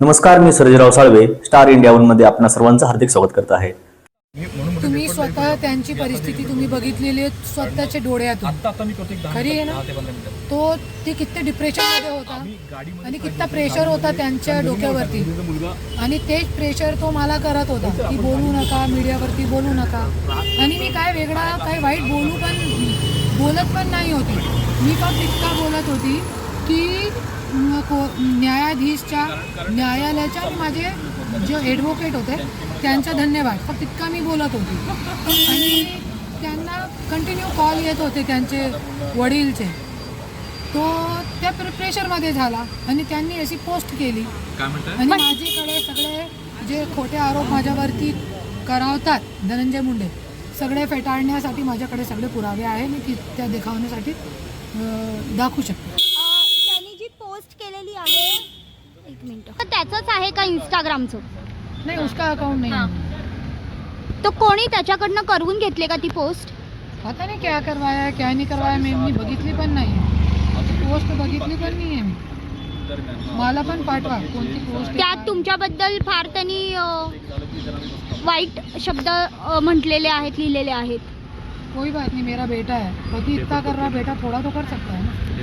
नमस्कार मी Sarjerao Salve star India वनमध्ये आपणा सर्वांचं हार्दिक स्वागत करत आहे. तुम्ही स्वतः त्यांची परिस्थिती तुम्ही बघितलेली आहे स्वतःच्या डोळ्यातून. दहा खरी आहे ना? ते तो ती किती डिप्रेशनमध्ये होता आणि किती प्रेशर होता त्यांच्या डोक्यावरती. आणि तेच प्रेशर तो मला करत होता. की बोलू नका मीडियावरती बोलू नका. आणि मी काय वेगळा काय वाईट बोलू पण बोलत पण नाही होती. मी फक्त इतका बोलत होती की को- न्यायाधीशच्या न्यायालयाच्या माझे जे ॲडव्होकेट होते त्यांचा धन्यवाद. फक्त इतका मी बोलत होती. आणि त्यांना कंटिन्यू कॉल येत होते त्यांचे वडीलचे. तो त्या प्रे- प्रेशरमध्ये झाला आणि त्यांनी अशी पोस्ट केली. आणि माझ्याकडे सगळे जे खोटे आरोप माझ्यावरती करावतात धनंजय मुंडे सगळे फेटाळण्यासाठी माझ्याकडे सगळे पुरावे आहे मी ती त्या देखावण्यासाठी दाखवू शकते अ, त्यांनी जी पोस्ट केलेली आहे एक मिनिट. तर त्याचंच आहे का इंस्टाग्रामचं नाही उसका अकाउंट नाही. तर कोणी त्याच्याकडनं करून घेतले का ती पोस्ट? पता नाही क्या करवाया है, क्या नाही करवाया मी मी बघितली पण नाही. पोस्ट बघितली पण नाही आहे मी. मला पण पाठवा कोणती पोस्ट त्यात तुमच्याबद्दल फार त्यांनी अ, वाईट शब्द अ, म्हटलेले आहेत लिहिलेले आहेत. कोई बात नहीं मेरा बेटा है. पति इतना कर रहा बेटा थोड़ा तो कर सकता है ना.